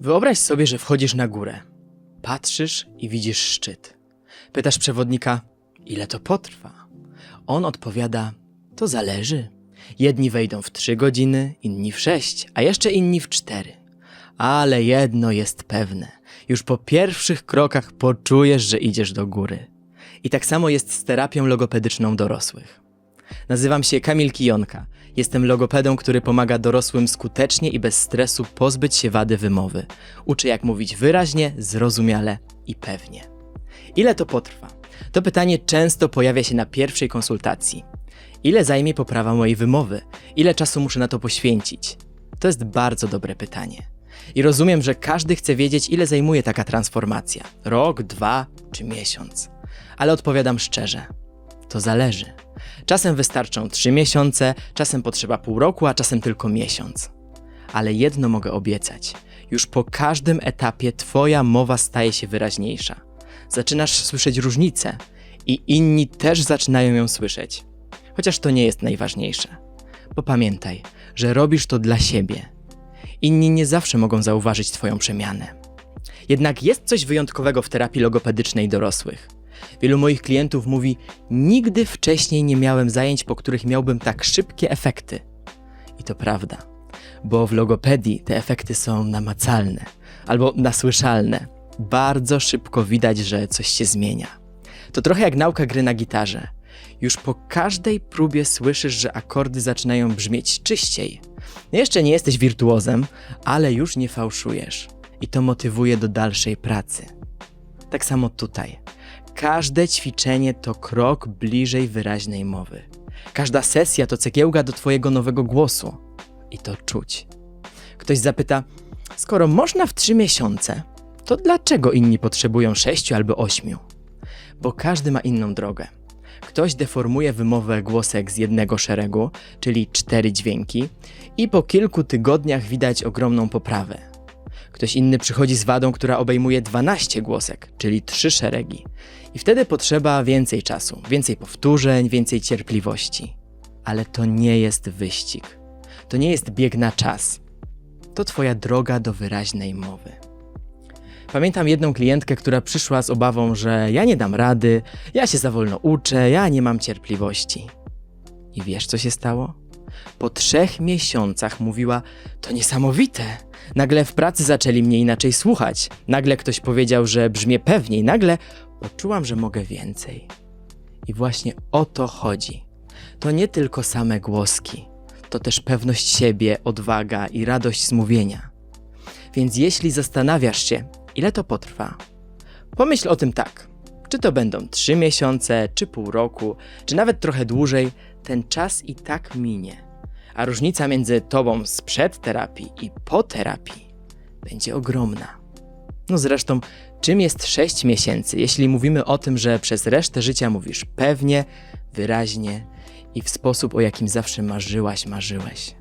Wyobraź sobie, że wchodzisz na górę. Patrzysz i widzisz szczyt. Pytasz przewodnika, ile to potrwa? On odpowiada, to zależy. Jedni wejdą w trzy godziny, inni w sześć, a jeszcze inni w cztery. Ale jedno jest pewne. Już po pierwszych krokach poczujesz, że idziesz do góry. I tak samo jest z terapią logopedyczną dorosłych. Nazywam się Kamil Kijonka. Jestem logopedą, który pomaga dorosłym skutecznie i bez stresu pozbyć się wady wymowy. Uczę jak mówić wyraźnie, zrozumiale i pewnie. Ile to potrwa? To pytanie często pojawia się na pierwszej konsultacji. Ile zajmie poprawa mojej wymowy? Ile czasu muszę na to poświęcić? To jest bardzo dobre pytanie. I rozumiem, że każdy chce wiedzieć, ile zajmuje taka transformacja rok, dwa czy miesiąc. Ale odpowiadam szczerze: to zależy. Czasem wystarczą trzy miesiące, czasem potrzeba pół roku, a czasem tylko miesiąc. Ale jedno mogę obiecać: już po każdym etapie Twoja mowa staje się wyraźniejsza. Zaczynasz słyszeć różnice i inni też zaczynają ją słyszeć. Chociaż to nie jest najważniejsze. Bo pamiętaj, że robisz to dla siebie. Inni nie zawsze mogą zauważyć Twoją przemianę. Jednak jest coś wyjątkowego w terapii logopedycznej dorosłych. Wielu moich klientów mówi: Nigdy wcześniej nie miałem zajęć, po których miałbym tak szybkie efekty. I to prawda, bo w logopedii te efekty są namacalne albo nasłyszalne. Bardzo szybko widać, że coś się zmienia. To trochę jak nauka gry na gitarze. Już po każdej próbie słyszysz, że akordy zaczynają brzmieć czyściej. Jeszcze nie jesteś wirtuozem, ale już nie fałszujesz. I to motywuje do dalszej pracy. Tak samo tutaj. Każde ćwiczenie to krok bliżej wyraźnej mowy. Każda sesja to cegiełka do Twojego nowego głosu. I to czuć. Ktoś zapyta, skoro można w trzy miesiące, to dlaczego inni potrzebują sześciu albo ośmiu? Bo każdy ma inną drogę. Ktoś deformuje wymowę głosek z jednego szeregu, czyli cztery dźwięki, i po kilku tygodniach widać ogromną poprawę. Ktoś inny przychodzi z wadą, która obejmuje 12 głosek, czyli trzy szeregi. I wtedy potrzeba więcej czasu, więcej powtórzeń, więcej cierpliwości. Ale to nie jest wyścig. To nie jest bieg na czas. To Twoja droga do wyraźnej mowy. Pamiętam jedną klientkę, która przyszła z obawą, że ja nie dam rady, ja się za wolno uczę, ja nie mam cierpliwości. I wiesz, co się stało? Po trzech miesiącach mówiła: To niesamowite. Nagle w pracy zaczęli mnie inaczej słuchać. Nagle ktoś powiedział, że brzmię pewniej. Nagle poczułam, że mogę więcej. I właśnie o to chodzi. To nie tylko same głoski, to też pewność siebie, odwaga i radość z mówienia. Więc jeśli zastanawiasz się, ile to potrwa, pomyśl o tym tak. Czy to będą 3 miesiące, czy pół roku, czy nawet trochę dłużej, ten czas i tak minie. A różnica między tobą sprzed terapii i po terapii będzie ogromna. No zresztą, czym jest 6 miesięcy, jeśli mówimy o tym, że przez resztę życia mówisz pewnie, wyraźnie i w sposób, o jakim zawsze marzyłaś, marzyłeś?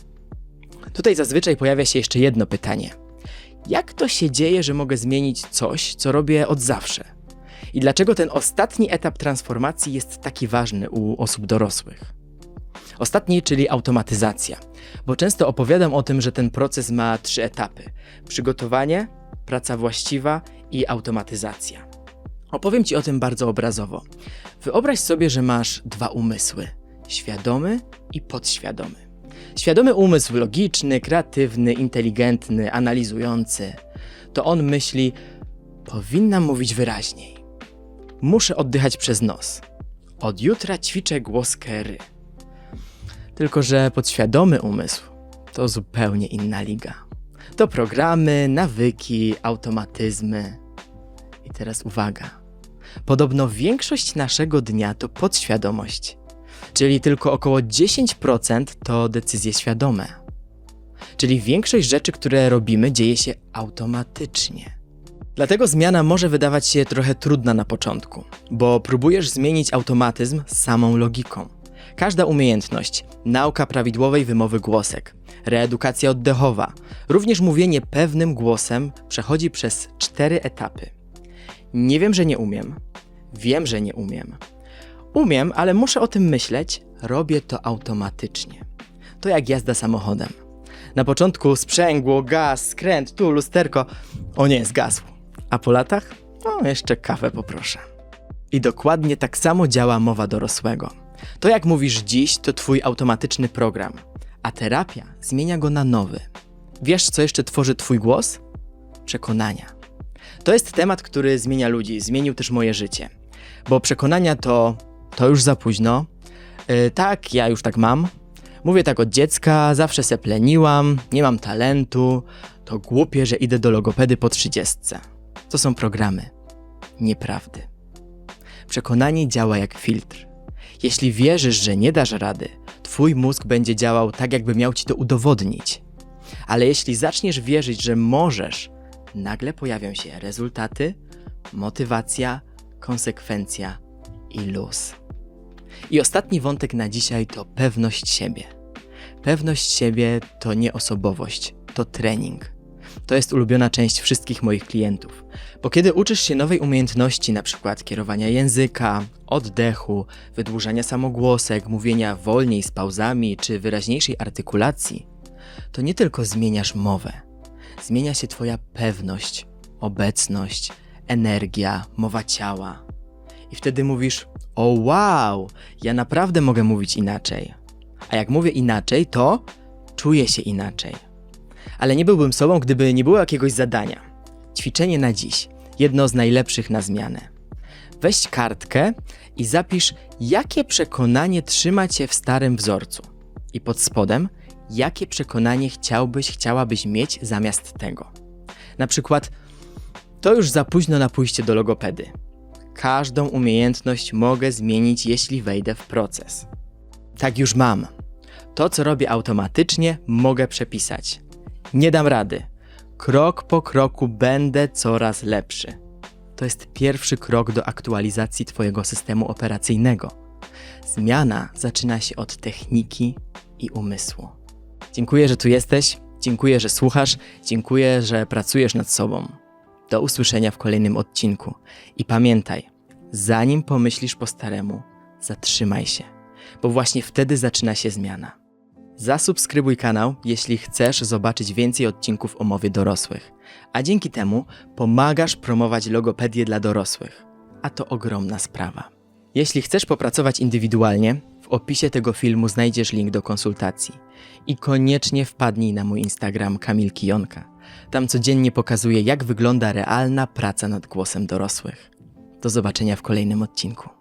Tutaj zazwyczaj pojawia się jeszcze jedno pytanie. Jak to się dzieje, że mogę zmienić coś, co robię od zawsze? I dlaczego ten ostatni etap transformacji jest taki ważny u osób dorosłych? Ostatni, czyli automatyzacja, bo często opowiadam o tym, że ten proces ma trzy etapy: przygotowanie, praca właściwa i automatyzacja. Opowiem Ci o tym bardzo obrazowo. Wyobraź sobie, że masz dwa umysły: świadomy i podświadomy. Świadomy umysł logiczny, kreatywny, inteligentny, analizujący. To on myśli: powinnam mówić wyraźniej. Muszę oddychać przez nos. Od jutra ćwiczę głos kery. Tylko, że podświadomy umysł to zupełnie inna liga. To programy, nawyki, automatyzmy. I teraz uwaga. Podobno większość naszego dnia to podświadomość, czyli tylko około 10% to decyzje świadome. Czyli większość rzeczy, które robimy, dzieje się automatycznie. Dlatego zmiana może wydawać się trochę trudna na początku, bo próbujesz zmienić automatyzm samą logiką. Każda umiejętność, nauka prawidłowej wymowy głosek, reedukacja oddechowa, również mówienie pewnym głosem przechodzi przez cztery etapy. Nie wiem, że nie umiem. Wiem, że nie umiem. Umiem, ale muszę o tym myśleć, robię to automatycznie. To jak jazda samochodem. Na początku sprzęgło, gaz, skręt, tu lusterko. O nie, zgasł. A po latach? No, jeszcze kawę poproszę. I dokładnie tak samo działa mowa dorosłego. To jak mówisz dziś, to twój automatyczny program, a terapia zmienia go na nowy. Wiesz, co jeszcze tworzy twój głos? Przekonania. To jest temat, który zmienia ludzi, zmienił też moje życie. Bo przekonania to to już za późno. Yy, tak, ja już tak mam. Mówię tak od dziecka, zawsze se pleniłam, nie mam talentu. To głupie, że idę do logopedy po trzydziestce. To są programy. Nieprawdy. Przekonanie działa jak filtr. Jeśli wierzysz, że nie dasz rady, twój mózg będzie działał tak, jakby miał ci to udowodnić. Ale jeśli zaczniesz wierzyć, że możesz, nagle pojawią się rezultaty, motywacja, konsekwencja i luz. I ostatni wątek na dzisiaj to pewność siebie. Pewność siebie to nie osobowość, to trening. To jest ulubiona część wszystkich moich klientów. Bo kiedy uczysz się nowej umiejętności, przykład kierowania języka, oddechu, wydłużania samogłosek, mówienia wolniej z pauzami czy wyraźniejszej artykulacji, to nie tylko zmieniasz mowę, zmienia się Twoja pewność, obecność, energia, mowa ciała. I wtedy mówisz: O wow, ja naprawdę mogę mówić inaczej. A jak mówię inaczej, to czuję się inaczej. Ale nie byłbym sobą, gdyby nie było jakiegoś zadania. Ćwiczenie na dziś, jedno z najlepszych na zmianę. Weź kartkę i zapisz, jakie przekonanie trzyma cię w starym wzorcu. I pod spodem, jakie przekonanie chciałbyś, chciałabyś mieć zamiast tego. Na przykład, to już za późno na pójście do logopedy. Każdą umiejętność mogę zmienić, jeśli wejdę w proces. Tak już mam. To, co robię automatycznie, mogę przepisać. Nie dam rady. Krok po kroku będę coraz lepszy. To jest pierwszy krok do aktualizacji Twojego systemu operacyjnego. Zmiana zaczyna się od techniki i umysłu. Dziękuję, że tu jesteś, dziękuję, że słuchasz, dziękuję, że pracujesz nad sobą. Do usłyszenia w kolejnym odcinku. I pamiętaj, zanim pomyślisz po staremu, zatrzymaj się, bo właśnie wtedy zaczyna się zmiana. Zasubskrybuj kanał, jeśli chcesz zobaczyć więcej odcinków o mowie dorosłych, a dzięki temu pomagasz promować logopedię dla dorosłych, a to ogromna sprawa. Jeśli chcesz popracować indywidualnie, w opisie tego filmu znajdziesz link do konsultacji. I koniecznie wpadnij na mój Instagram Kamil Kijonka. Tam codziennie pokazuję, jak wygląda realna praca nad głosem dorosłych. Do zobaczenia w kolejnym odcinku.